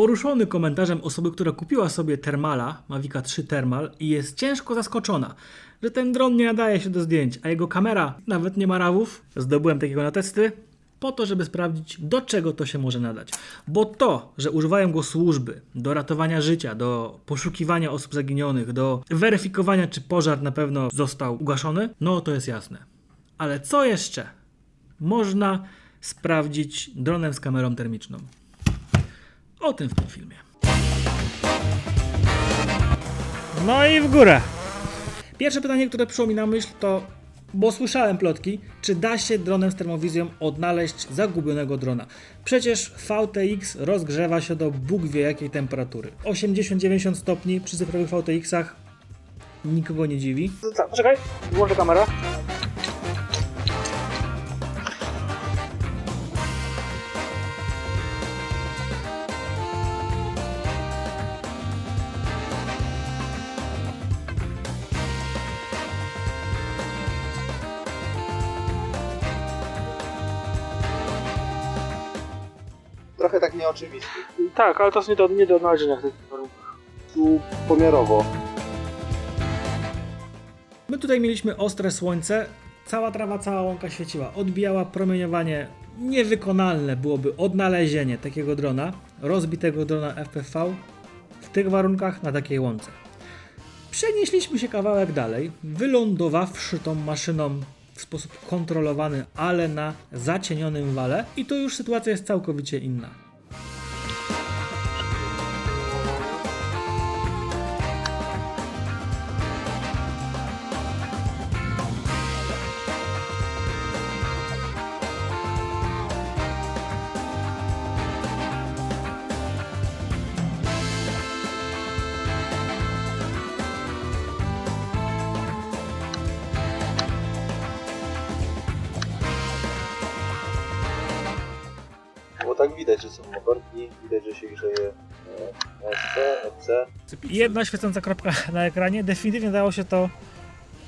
poruszony komentarzem osoby, która kupiła sobie Thermala, Mavica 3 Thermal i jest ciężko zaskoczona, że ten dron nie nadaje się do zdjęć, a jego kamera nawet nie ma rawów. Zdobyłem takiego na testy po to, żeby sprawdzić, do czego to się może nadać. Bo to, że używają go służby do ratowania życia, do poszukiwania osób zaginionych, do weryfikowania, czy pożar na pewno został ugaszony, no to jest jasne. Ale co jeszcze można sprawdzić dronem z kamerą termiczną? O tym w tym filmie. No i w górę. Pierwsze pytanie, które przyszło mi na myśl to, bo słyszałem plotki, czy da się dronem z termowizją odnaleźć zagubionego drona. Przecież VTX rozgrzewa się do Bóg wie jakiej temperatury. 80-90 stopni przy cyfrowych VTX-ach nikogo nie dziwi. Poczekaj, włączę kamerę. Trochę tak nieoczywisty. Tak, ale to jest nie do, nie do odnalezienia w tych warunkach. Tu pomiarowo. My tutaj mieliśmy ostre słońce, cała trawa, cała łąka świeciła, odbijała promieniowanie. Niewykonalne byłoby odnalezienie takiego drona, rozbitego drona FPV w tych warunkach na takiej łące. Przenieśliśmy się kawałek dalej, wylądowawszy tą maszyną w sposób kontrolowany, ale na zacienionym wale i tu już sytuacja jest całkowicie inna. Tak widać, że są motorki, widać, że się grzeje e, SC, FC. Jedna świecąca kropka na ekranie, definitywnie dało się to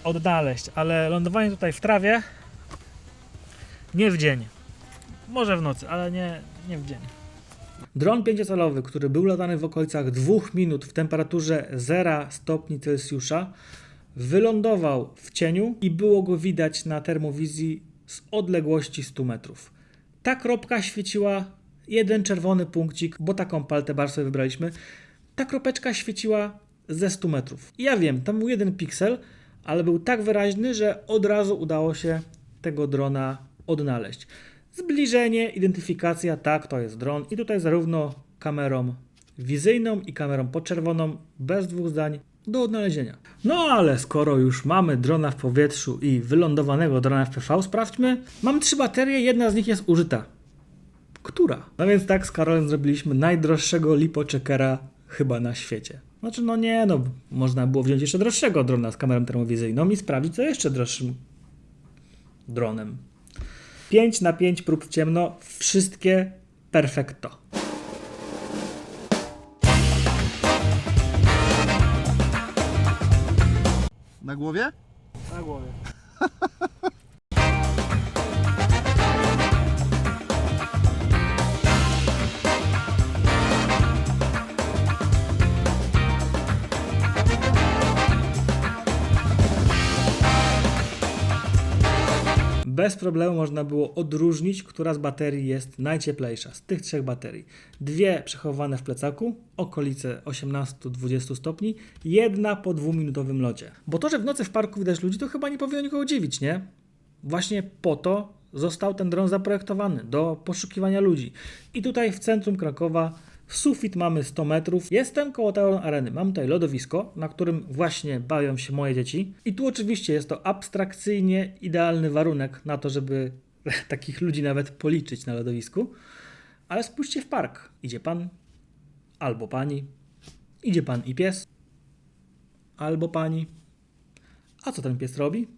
odnaleźć, ale lądowanie tutaj w trawie nie w dzień. Może w nocy, ale nie, nie w dzień. Dron 5-calowy, który był latany w okolicach 2 minut w temperaturze 0 stopni Celsjusza, wylądował w cieniu i było go widać na termowizji z odległości 100 metrów. Ta kropka świeciła jeden czerwony punkcik, bo taką paltę bar sobie wybraliśmy. Ta kropeczka świeciła ze 100 metrów. I Ja wiem, tam był jeden piksel, ale był tak wyraźny, że od razu udało się tego drona odnaleźć. Zbliżenie, identyfikacja, tak, to jest dron. I tutaj zarówno kamerą wizyjną i kamerą podczerwoną, bez dwóch zdań, do odnalezienia. No ale skoro już mamy drona w powietrzu i wylądowanego drona FPV, sprawdźmy. Mam trzy baterie, jedna z nich jest użyta. Która? No więc tak z Karolem zrobiliśmy najdroższego lipocheckera chyba na świecie. Znaczy, no nie, no można było wziąć jeszcze droższego drona z kamerą termowizyjną i sprawdzić, co jeszcze droższym dronem. 5 na 5 prób w ciemno, wszystkie perfekto. Na głowie? Na głowie. Bez problemu można było odróżnić, która z baterii jest najcieplejsza z tych trzech baterii. Dwie przechowywane w plecaku, okolice 18-20 stopni, jedna po dwuminutowym locie. Bo to, że w nocy w parku widać ludzi, to chyba nie powinno nikogo dziwić, nie? Właśnie po to został ten dron zaprojektowany do poszukiwania ludzi. I tutaj w centrum Krakowa sufit mamy 100 metrów. Jestem koło Tauron Areny. Mam tutaj lodowisko, na którym właśnie bawią się moje dzieci. I tu oczywiście jest to abstrakcyjnie idealny warunek na to, żeby takich ludzi nawet policzyć na lodowisku. Ale spójrzcie w park. Idzie pan albo pani. Idzie pan i pies. Albo pani. A co ten pies robi?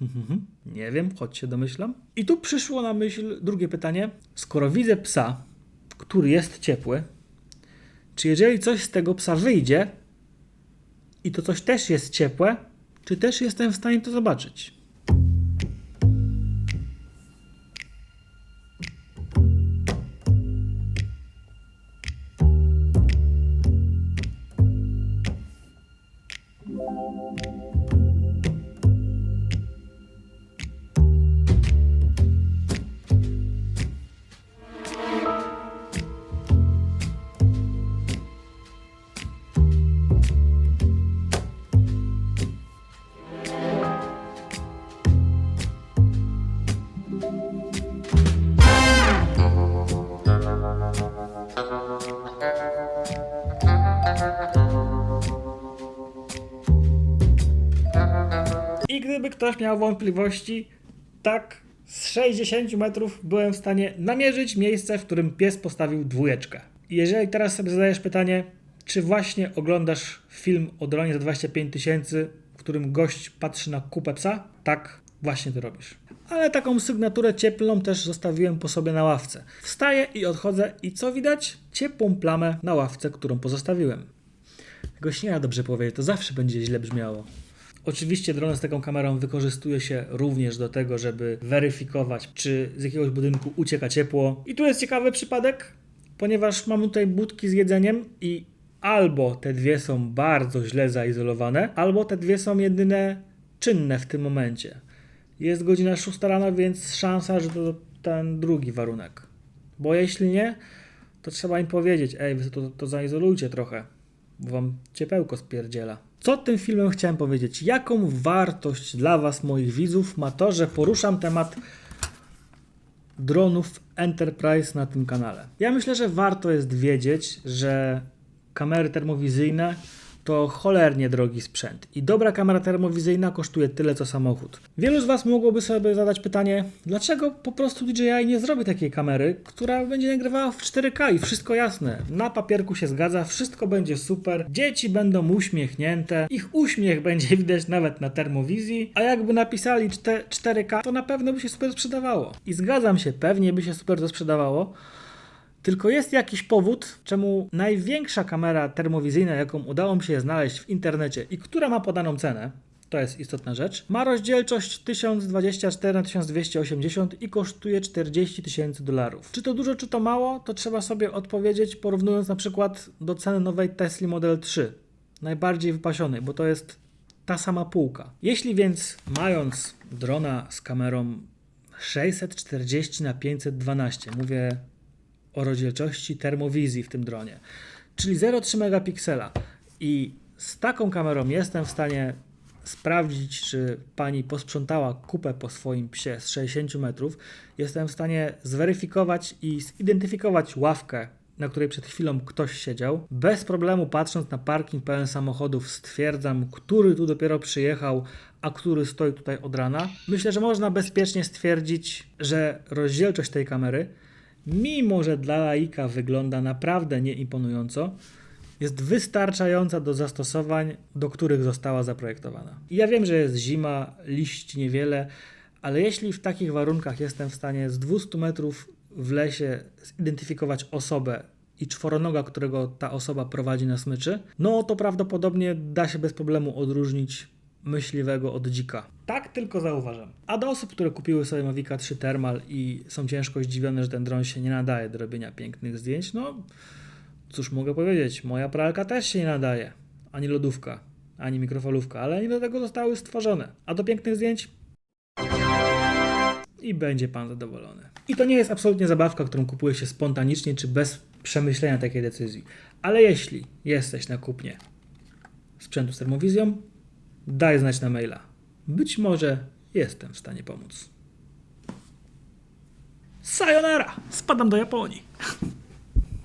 Nie wiem, choć się domyślam. I tu przyszło na myśl drugie pytanie. Skoro widzę psa, który jest ciepły, czy jeżeli coś z tego psa wyjdzie i to coś też jest ciepłe, czy też jestem w stanie to zobaczyć? I gdyby ktoś miał wątpliwości, tak z 60 metrów byłem w stanie namierzyć miejsce, w którym pies postawił dwójeczkę. Jeżeli teraz sobie zadajesz pytanie, czy właśnie oglądasz film o Dolonie za 25 tysięcy, w którym gość patrzy na kupę psa? Tak, właśnie to robisz. Ale taką sygnaturę cieplną też zostawiłem po sobie na ławce. Wstaję i odchodzę i co widać? Ciepłą plamę na ławce, którą pozostawiłem. Tego się nie dobrze powiedzieć, to zawsze będzie źle brzmiało. Oczywiście drony z taką kamerą wykorzystuje się również do tego, żeby weryfikować, czy z jakiegoś budynku ucieka ciepło. I tu jest ciekawy przypadek, ponieważ mamy tutaj budki z jedzeniem i albo te dwie są bardzo źle zaizolowane, albo te dwie są jedyne czynne w tym momencie. Jest godzina 6 rano, więc szansa, że to ten drugi warunek. Bo jeśli nie, to trzeba im powiedzieć, ej, wy to, to zaizolujcie trochę, bo wam ciepełko spierdziela. Co tym filmem chciałem powiedzieć? Jaką wartość dla was, moich widzów, ma to, że poruszam temat dronów Enterprise na tym kanale? Ja myślę, że warto jest wiedzieć, że kamery termowizyjne to cholernie drogi sprzęt. I dobra kamera termowizyjna kosztuje tyle co samochód. Wielu z Was mogłoby sobie zadać pytanie, dlaczego po prostu DJI nie zrobi takiej kamery, która będzie nagrywała w 4K i wszystko jasne. Na papierku się zgadza, wszystko będzie super, dzieci będą uśmiechnięte, ich uśmiech będzie widać nawet na termowizji, a jakby napisali 4K, to na pewno by się super sprzedawało. I zgadzam się, pewnie by się super to sprzedawało, tylko jest jakiś powód, czemu największa kamera termowizyjna, jaką udało mi się znaleźć w internecie i która ma podaną cenę, to jest istotna rzecz, ma rozdzielczość 1024 na 1280 i kosztuje 40 tysięcy dolarów. Czy to dużo, czy to mało, to trzeba sobie odpowiedzieć porównując na przykład do ceny nowej Tesla Model 3, najbardziej wypasionej, bo to jest ta sama półka. Jeśli więc mając drona z kamerą 640 na 512, mówię o rozdzielczości termowizji w tym dronie, czyli 0,3 megapiksela. I z taką kamerą jestem w stanie sprawdzić, czy pani posprzątała kupę po swoim psie z 60 metrów. Jestem w stanie zweryfikować i zidentyfikować ławkę, na której przed chwilą ktoś siedział. Bez problemu, patrząc na parking pełen samochodów, stwierdzam, który tu dopiero przyjechał, a który stoi tutaj od rana. Myślę, że można bezpiecznie stwierdzić, że rozdzielczość tej kamery mimo że dla laika wygląda naprawdę nieimponująco, jest wystarczająca do zastosowań, do których została zaprojektowana. I ja wiem, że jest zima, liści niewiele, ale jeśli w takich warunkach jestem w stanie z 200 metrów w lesie zidentyfikować osobę i czworonoga, którego ta osoba prowadzi na smyczy, no to prawdopodobnie da się bez problemu odróżnić myśliwego od dzika. Tak tylko zauważam. A do osób, które kupiły sobie Mavica 3 Thermal i są ciężko zdziwione, że ten dron się nie nadaje do robienia pięknych zdjęć, no cóż mogę powiedzieć, moja pralka też się nie nadaje. Ani lodówka, ani mikrofalówka, ale nie do tego zostały stworzone. A do pięknych zdjęć i będzie pan zadowolony. I to nie jest absolutnie zabawka, którą kupuje się spontanicznie czy bez przemyślenia takiej decyzji. Ale jeśli jesteś na kupnie sprzętu z termowizją, daj znać na maila. Być może jestem w stanie pomóc. Sayonara! Spadam do Japonii.